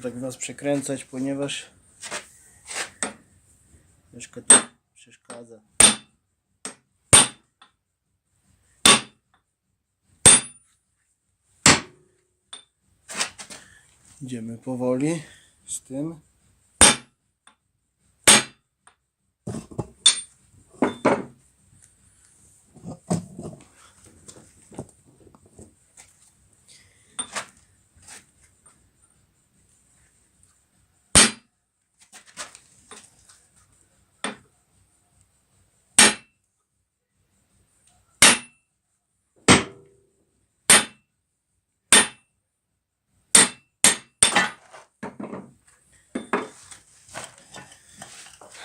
tak was przekręcać, ponieważ troszkę to przeszkadza. Idziemy powoli z tym.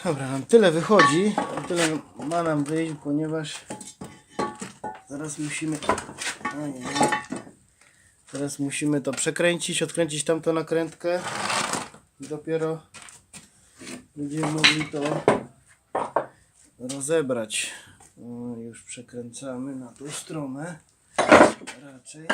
Dobra, nam tyle wychodzi, tyle ma nam wyjść, ponieważ zaraz musimy. Nie, nie. Teraz musimy to przekręcić, odkręcić tamtą nakrętkę i dopiero będziemy mogli to rozebrać. O, już przekręcamy na tą stronę. Raczej.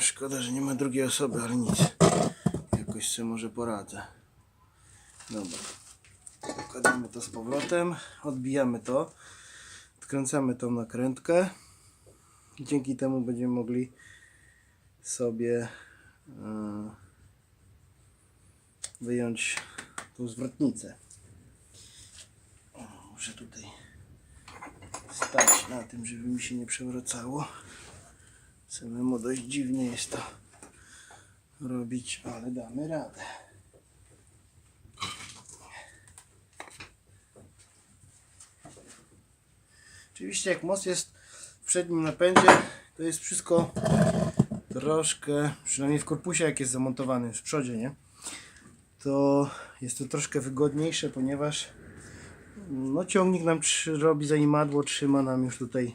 Szkoda, że nie ma drugiej osoby, ale nic. Jakoś sobie może poradzę. Dobra. Wkładamy to z powrotem, odbijamy to, odkręcamy tą nakrętkę. Dzięki temu będziemy mogli sobie e, wyjąć tą zwrotnicę. Muszę tutaj stać na tym, żeby mi się nie przewracało. Samemu dość dziwnie jest to robić, ale damy radę. Oczywiście jak most jest w przednim napędzie, to jest wszystko troszkę, przynajmniej w korpusie jak jest zamontowany w przodzie, nie? To jest to troszkę wygodniejsze, ponieważ no ciągnik nam robi zanimadło, trzyma nam już tutaj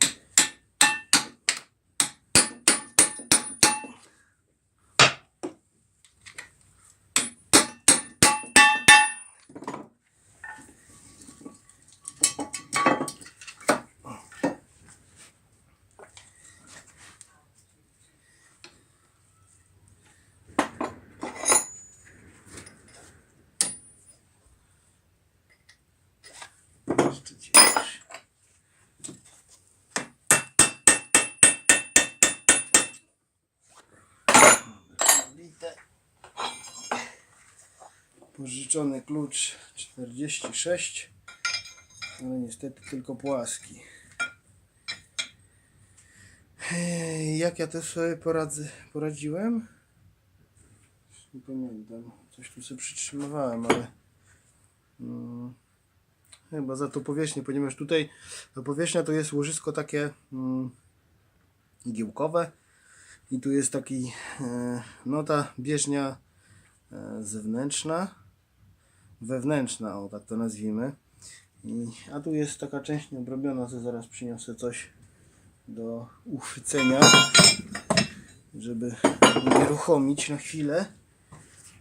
Jeszcze gdzieś. Wbite. Pożyczony klucz 46, ale niestety tylko płaski. Jak ja to sobie poradzę, poradziłem? Nie pamiętam. Coś tu sobie przytrzymywałem, ale... Mm, Chyba za tą powierzchnię, ponieważ tutaj ta powierzchnia to jest łożysko takie mm, igiełkowe i tu jest taki e, no ta bieżnia e, zewnętrzna wewnętrzna, o tak to nazwijmy. I, a tu jest taka część nieobrobiona, że zaraz przyniosę coś do uchwycenia żeby unieruchomić na chwilę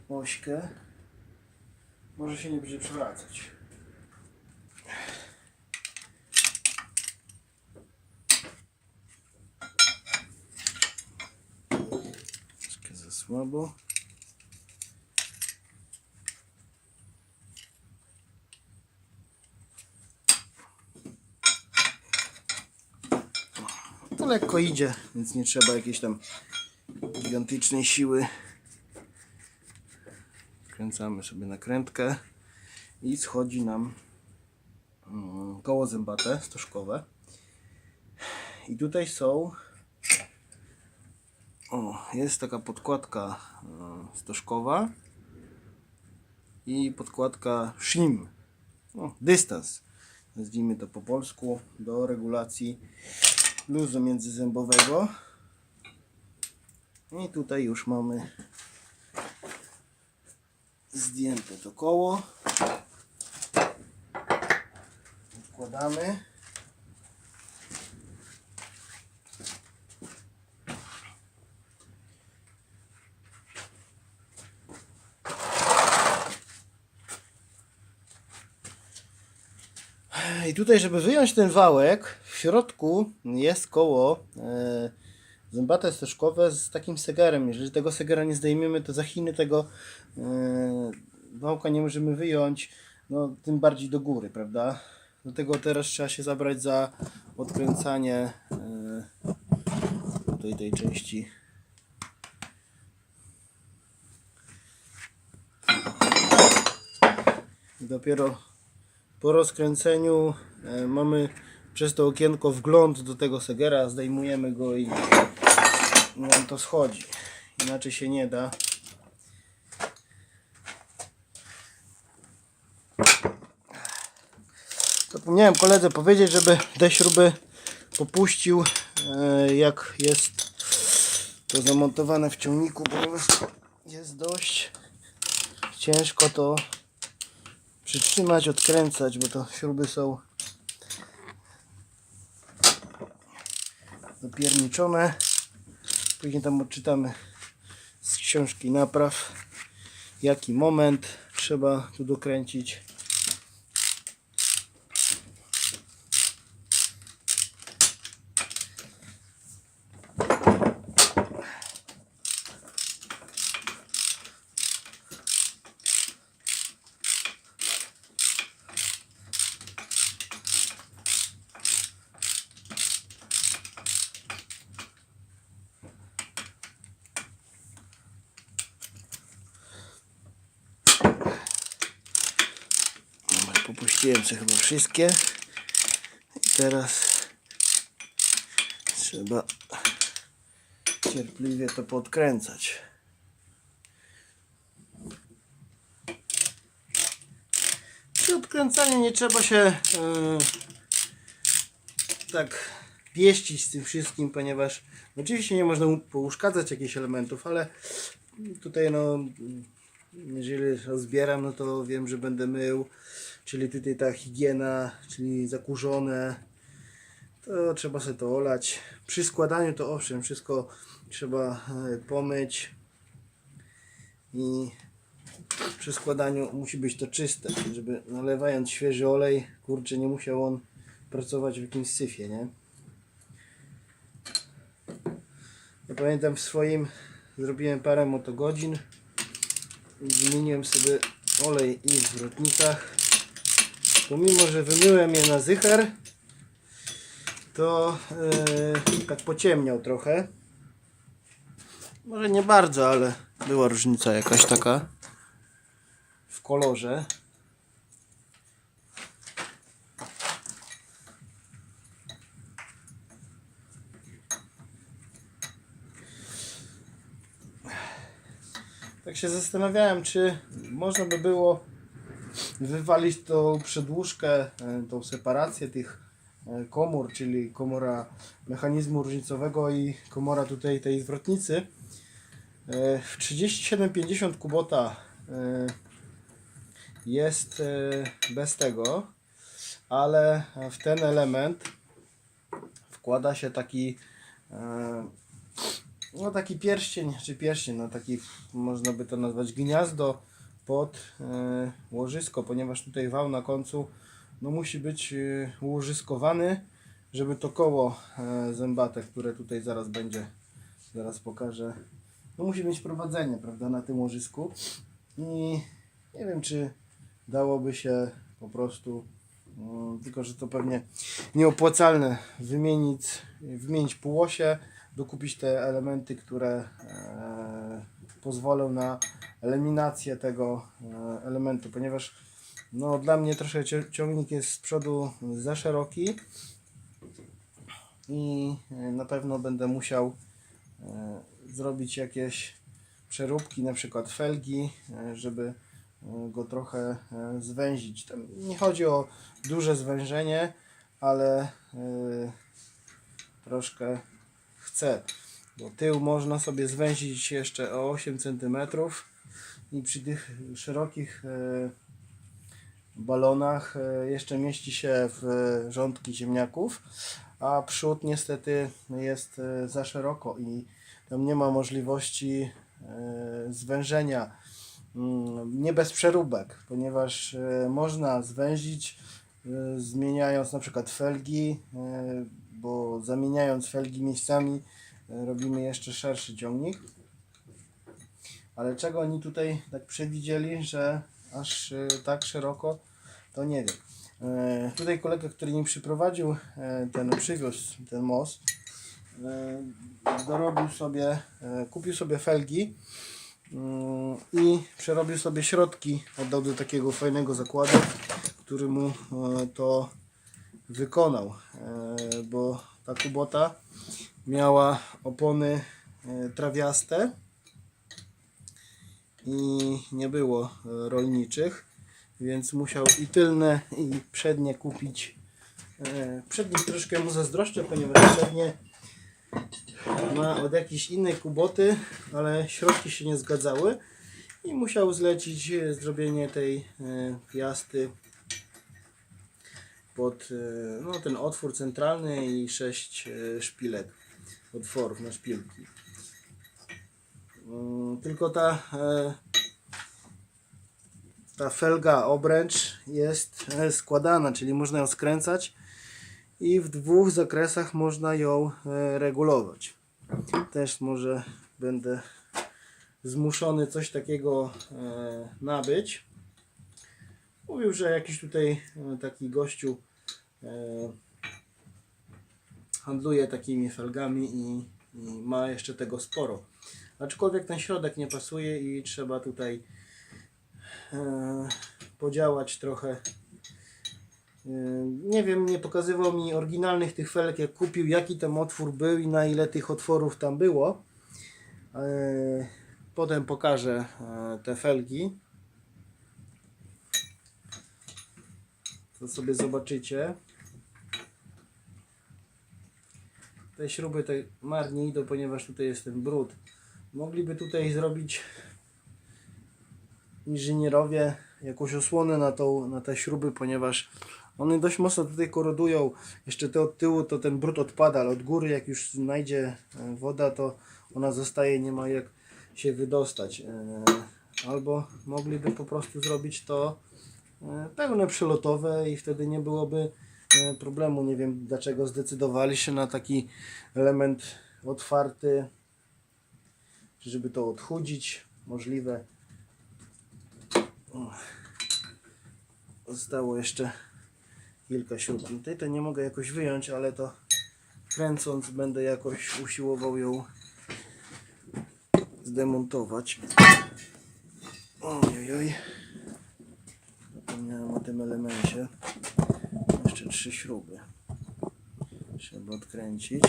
ośkę. Może się nie będzie przewracać. Troszkę za słabo. To lekko idzie, więc nie trzeba jakiejś tam gigantycznej siły. Kręcamy sobie nakrętkę i schodzi nam mm, koło zębate, stożkowe. I tutaj są o, jest taka podkładka e, stożkowa i podkładka shim. Dystans. Nazwijmy to po polsku do regulacji luzu międzyzębowego. I tutaj już mamy zdjęte to koło. Odkładamy. I tutaj, żeby wyjąć ten wałek, w środku jest koło e, zębate steczkowe z takim segerem. Jeżeli tego segera nie zdejmiemy, to za Chiny tego e, wałka nie możemy wyjąć, no tym bardziej do góry, prawda? Dlatego teraz trzeba się zabrać za odkręcanie e, tutaj tej części. Dopiero po rozkręceniu mamy przez to okienko wgląd do tego segera, zdejmujemy go i nam to schodzi. Inaczej się nie da. Zapomniałem koledze powiedzieć, żeby te śruby popuścił e, jak jest to zamontowane w ciągniku, ponieważ jest dość ciężko to przytrzymać, odkręcać, bo to śruby są dopierniczone. Później tam odczytamy z książki napraw, jaki moment trzeba tu dokręcić. Popuściłem sobie chyba wszystkie. I teraz trzeba cierpliwie to podkręcać. Przy odkręcaniu nie trzeba się e, tak pieścić z tym wszystkim, ponieważ oczywiście nie można pouszkadzać jakichś elementów, ale tutaj no jeżeli rozbieram, no to wiem, że będę mył, czyli tutaj ta higiena, czyli zakurzone, to trzeba sobie to olać. Przy składaniu to owszem, wszystko trzeba e, pomyć i przy składaniu musi być to czyste, żeby nalewając świeży olej, kurczę, nie musiał on pracować w jakimś syfie, nie? Ja pamiętam w swoim zrobiłem parę motogodzin Zmieniłem sobie olej i w zwrotnikach. Pomimo, że wymyłem je na zycher, to yy, tak pociemniał trochę. Może nie bardzo, ale była różnica jakaś taka w kolorze. Tak się zastanawiałem, czy można by było wywalić tą przedłużkę, e, tą separację tych e, komór, czyli komora mechanizmu różnicowego i komora tutaj tej zwrotnicy. E, W 3750 kubota jest bez tego, ale w ten element wkłada się taki no taki pierścień, czy pierścień, no taki można by to nazwać gniazdo pod e, łożysko, ponieważ tutaj wał na końcu no musi być e, ułożyskowany, żeby to koło e, zębate, które tutaj zaraz będzie, zaraz pokażę, no musi mieć prowadzenie, prawda, na tym łożysku. I nie wiem, czy dałoby się po prostu mm, tylko, że to pewnie nieopłacalne wymienić, wymienić półosie, dokupić te elementy, które e, pozwolą na eliminację tego e, elementu, ponieważ no, dla mnie troszkę ciągnik jest z przodu za szeroki i e, na pewno będę musiał zrobić jakieś przeróbki, na przykład felgi, żeby go trochę zwęzić. Tam nie chodzi o duże zwężenie, ale troszkę chcę. Bo tył można sobie zwęzić jeszcze o 8 cm i przy tych szerokich e, balonach e, jeszcze mieści się w rządki ziemniaków, a przód niestety jest e, za szeroko i tam nie ma możliwości zwężenia. Mm, Nie bez przeróbek, ponieważ można zwęzić, zmieniając na przykład felgi, bo zamieniając felgi miejscami e, robimy jeszcze szerszy ciągnik. Ale czego oni tutaj tak przewidzieli, że aż e, tak szeroko, to nie wiem. E, Tutaj kolega, który mi przyprowadził ten, przywiózł ten most, dorobił sobie, kupił sobie felgi mm, i przerobił sobie środki, oddał do takiego fajnego zakładu, który mu to wykonał, e, bo ta kubota miała opony e, trawiaste i nie było rolniczych, więc musiał i tylne i przednie kupić. E, Przednich troszkę mu zazdroszczę, ponieważ przednie ma od jakiejś innej kuboty, ale środki się nie zgadzały i musiał zlecić zrobienie tej piasty pod e, no, ten otwór centralny i sześć e, szpilek, otworów na szpilki. Mm, Tylko ta e, ta felga obręcz jest składana, czyli można ją skręcać i w dwóch zakresach można ją regulować. Też może będę zmuszony coś takiego nabyć. Mówił, że jakiś tutaj taki gościu handluje takimi felgami i, i ma jeszcze tego sporo. Aczkolwiek ten środek nie pasuje i trzeba tutaj e, podziałać trochę. E, Nie wiem, nie pokazywał mi oryginalnych tych felek, jak kupił, jaki tam otwór był i na ile tych otworów tam było. E, Potem pokażę e, te felgi. To sobie zobaczycie. Te śruby te marnie idą, ponieważ tutaj jest ten brud. Mogliby tutaj zrobić inżynierowie jakąś osłonę na, tą, na te śruby, ponieważ one dość mocno tutaj korodują. Jeszcze te od tyłu to ten brud odpada, ale od góry jak już znajdzie e, woda, to ona zostaje, nie ma jak się wydostać. E, Albo mogliby po prostu zrobić to e, pełne przelotowe i wtedy nie byłoby problemu. Nie wiem dlaczego zdecydowali się na taki element otwarty, żeby to odchudzić. Możliwe. Zostało jeszcze kilka śrub. Tutaj to nie mogę jakoś wyjąć, ale to kręcąc będę jakoś usiłował ją zdemontować. Ojoj. Zapomniałem o tym elemencie. Trzy śruby. Trzeba odkręcić.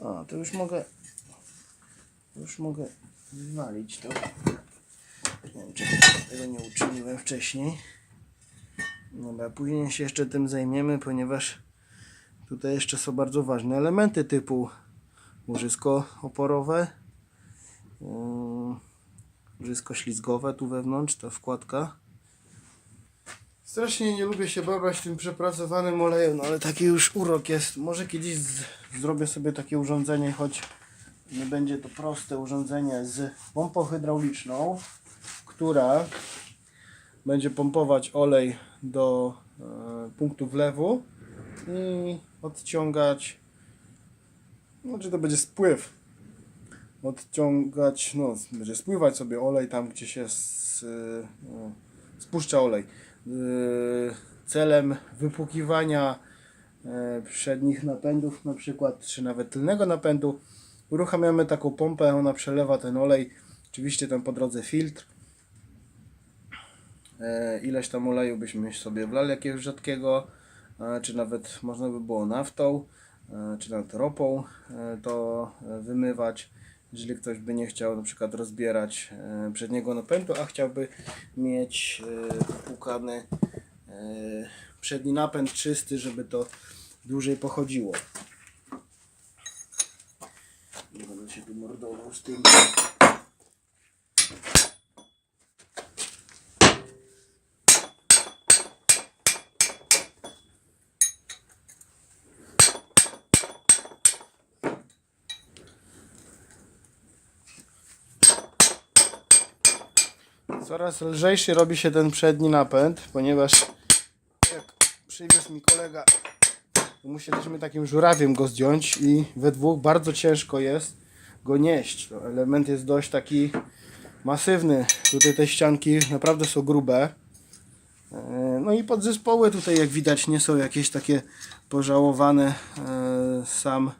A, to już mogę już mogę wywalić to. Nie wiem, czy tego nie uczyniłem wcześniej. Dobra, później się jeszcze tym zajmiemy, ponieważ tutaj jeszcze są bardzo ważne elementy typu łożysko oporowe, yy, łożysko ślizgowe tu wewnątrz, ta wkładka. Strasznie nie lubię się babrać tym przepracowanym olejem, no ale taki już urok jest. Może kiedyś zrobię sobie takie urządzenie, choć nie będzie to proste urządzenie z pompą hydrauliczną, która będzie pompować olej do e, punktu wlewu i odciągać, znaczy to będzie spływ, odciągać, no będzie spływać sobie olej tam, gdzie się s, e, no, spuszcza olej. E, celem wypłukiwania e, przednich napędów na przykład, czy nawet tylnego napędu uruchamiamy taką pompę, ona przelewa ten olej, oczywiście tam po drodze filtr e, ileś tam oleju byśmy sobie wlali jakiegoś rzadkiego, czy nawet można by było naftą, e, czy nawet ropą to wymywać. Jeżeli ktoś by nie chciał na przykład rozbierać e, przedniego napędu, a chciałby mieć e, płukany e, przedni napęd czysty, żeby to dłużej pochodziło. Nie będę się tu mordował z tym. Coraz lżejszy robi się ten przedni napęd, ponieważ jak przywiózł mi kolega, musieliśmy takim żurawiem go zdjąć i we dwóch bardzo ciężko jest go nieść. To element jest dość taki masywny. Tutaj te ścianki naprawdę są grube. E, No i podzespoły tutaj jak widać nie są jakieś takie pożałowane. E, Sam,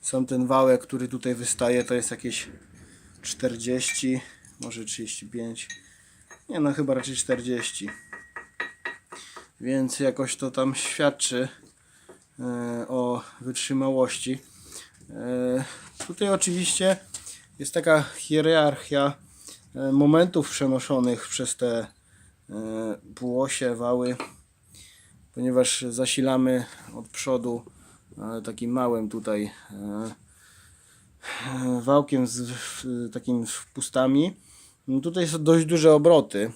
sam ten wałek, który tutaj wystaje to jest jakieś 40, może 35. Nie no, chyba raczej 40. Więc jakoś to tam świadczy e, o wytrzymałości. E, Tutaj oczywiście jest taka hierarchia e, momentów przenoszonych przez te półosie, wały, ponieważ zasilamy od przodu takim małym tutaj wałkiem z takim wpustami. No tutaj są dość duże obroty.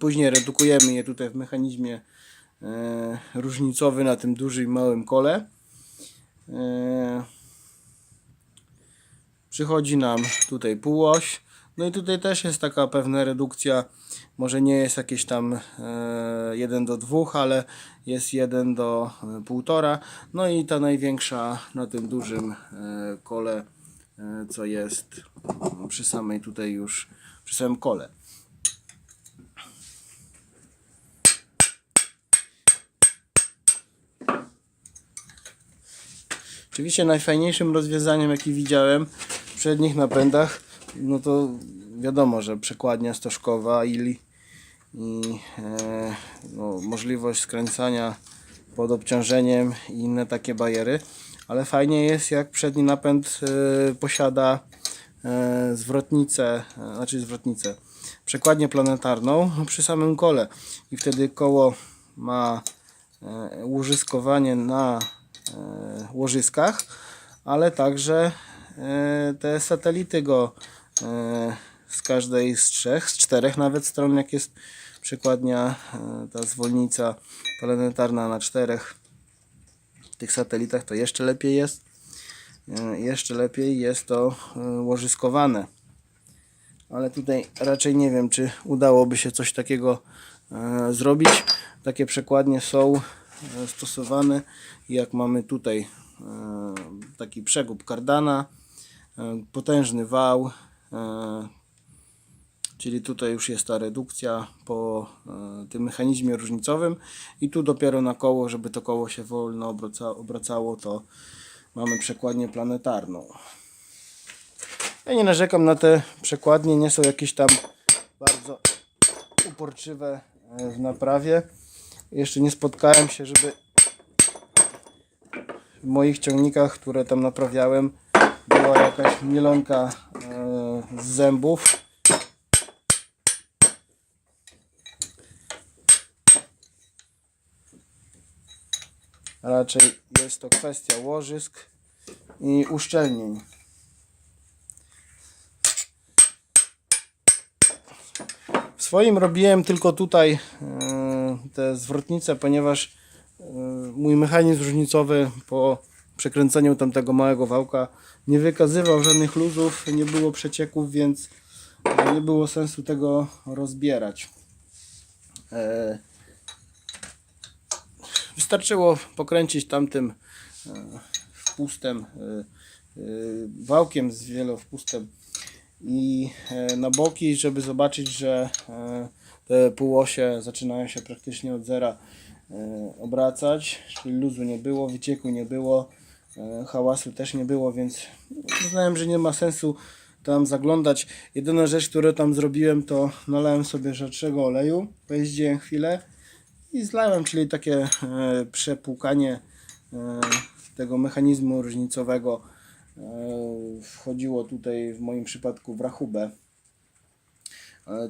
Później redukujemy je tutaj w mechanizmie e, różnicowy na tym dużym i małym kole. E, przychodzi nam tutaj półoś. No i tutaj też jest taka pewna redukcja. Może nie jest jakieś tam e, 1 do 2, ale jest 1 do e, 1,5. No i ta największa na tym dużym e, kole, e, co jest mm, przy samej tutaj już, przy samym kole. Oczywiście najfajniejszym rozwiązaniem jaki widziałem w przednich napędach, no to wiadomo, że przekładnia stożkowa i, i e, no, możliwość skręcania pod obciążeniem i inne takie bariery, ale fajnie jest jak przedni napęd e, posiada e, zwrotnicę, e, znaczy zwrotnicę, przekładnię planetarną przy samym kole. I wtedy koło ma łożyskowanie na łożyskach, ale także te satelity go z każdej z trzech, z czterech nawet stron, jak jest przekładnia ta zwolnica planetarna na czterech tych satelitach, to jeszcze lepiej jest. E, Jeszcze lepiej jest to e, łożyskowane. Ale tutaj raczej nie wiem, czy udałoby się coś takiego e, zrobić. Takie przekładnie są stosowane. Jak mamy tutaj taki przegub kardana, potężny wał, czyli tutaj już jest ta redukcja po e, tym mechanizmie różnicowym i tu dopiero na koło, żeby to koło się wolno obraca, obracało, to mamy przekładnię planetarną. Ja nie narzekam na te przekładnie, nie są jakieś tam bardzo uporczywe e, w naprawie. Jeszcze nie spotkałem się, żeby w moich ciągnikach, które tam naprawiałem, była jakaś mielonka e, z zębów. Raczej jest to kwestia łożysk i uszczelnień. W swoim robiłem tylko tutaj e, te zwrotnice, ponieważ e, mój mechanizm różnicowy po przekręceniu tamtego małego wałka nie wykazywał żadnych luzów, nie było przecieków, więc e, nie było sensu tego rozbierać. Wystarczyło pokręcić tamtym e, wpustem, e, e, wałkiem z wielowpustem i na boki, żeby zobaczyć, że te półosie zaczynają się praktycznie od zera obracać, czyli luzu nie było, wycieku nie było, hałasu też nie było, więc uznałem, że nie ma sensu tam zaglądać. Jedyna rzecz, którą tam zrobiłem, to nalałem sobie rzadszego oleju, pojeździłem chwilę i zlałem, czyli takie e, przepłukanie e, tego mechanizmu różnicowego e, wchodziło tutaj w moim przypadku w rachubę.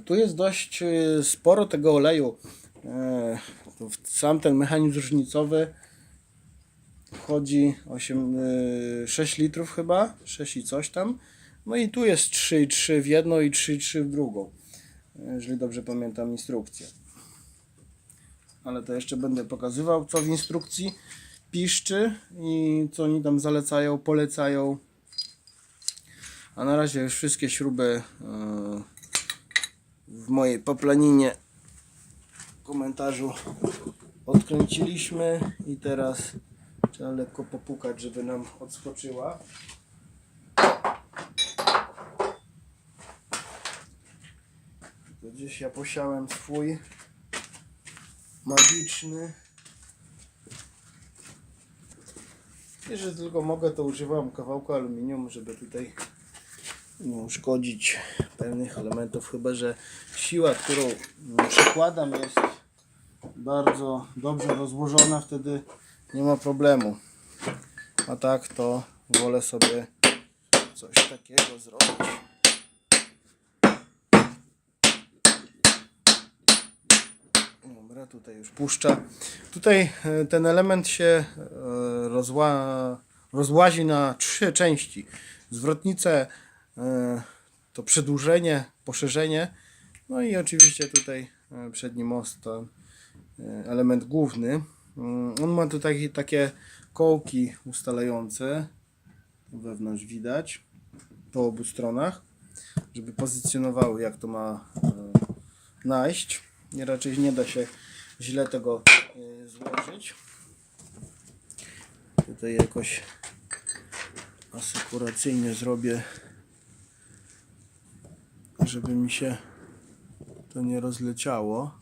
Tu jest dość sporo tego oleju. Sam ten mechanizm różnicowy wchodzi 8, e, 6 litrów chyba, 6 i coś tam. No i tu jest 3,3 w jedną i 3,3 w drugą, jeżeli dobrze pamiętam instrukcję ale to jeszcze będę pokazywał, co w instrukcji piszczy i co oni tam zalecają, polecają. A na razie już wszystkie śruby e, w mojej poplaninie komentarzu odkręciliśmy i teraz trzeba lekko popukać, żeby nam odskoczyła. To gdzieś ja posiałem swój magiczny. Jeżeli tylko mogę, to używam kawałka aluminium, żeby tutaj nie uszkodzić pewnych elementów, chyba że siła, którą przykładam jest bardzo dobrze rozłożona, wtedy nie ma problemu. A tak to wolę sobie coś takiego zrobić. Dobra, tutaj już puszcza. Tutaj e, ten element się e, rozła, rozłazi na trzy części. Zwrotnice e, to przedłużenie, poszerzenie. No i oczywiście tutaj przedni most to element główny. Mm, On ma tutaj takie kołki ustalające. Wewnątrz widać po obu stronach, żeby pozycjonowały jak to ma najść. Nie, raczej nie da się źle tego e, złożyć. Tutaj jakoś asekuracyjnie zrobię, żeby mi się to nie rozleciało.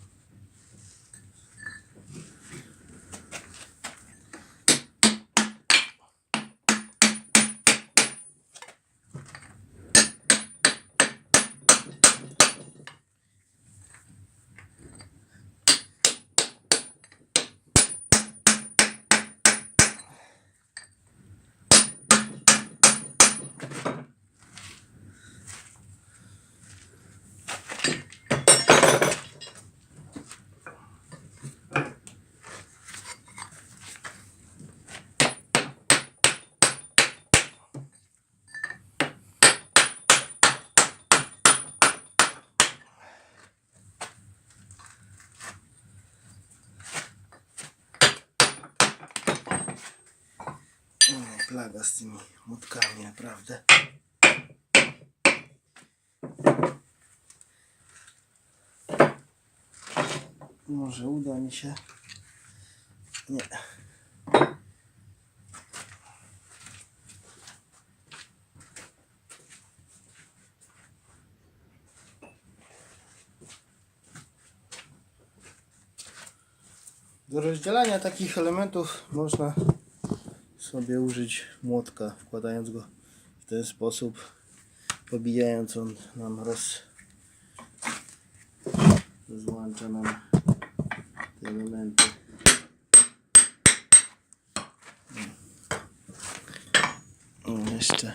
O, plaga z tymi motkami, naprawdę. Może uda mi się. Nie. Do rozdzielania takich elementów można sobie użyć młotka, wkładając go w ten sposób, pobijając on nam roz rozłącza nam te elementy. O, jeszcze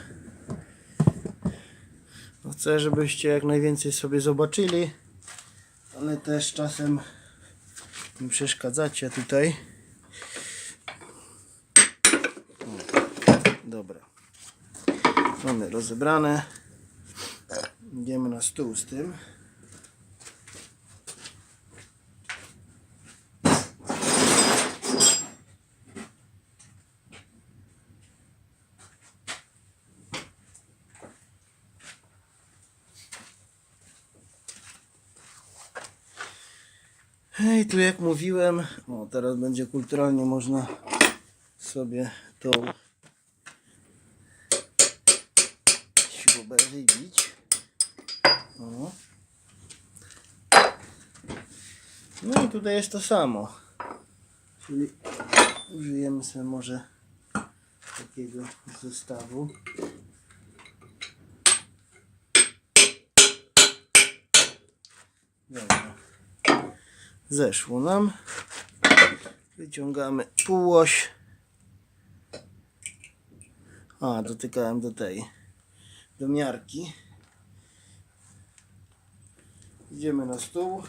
no chcę, żebyście jak najwięcej sobie zobaczyli, ale też czasem mi przeszkadzacie tutaj. Dobra. Mamy rozebrane. Idziemy na stół z tym. Hej, tu jak mówiłem, o teraz będzie kulturalnie można sobie tą śrubę wybić. O. No i tutaj jest to samo. Czyli użyjemy sobie może takiego zestawu. Dobra. Zeszło nam. Wyciągamy półoś. A, dotykałem do tej do miarki. Idziemy na stół.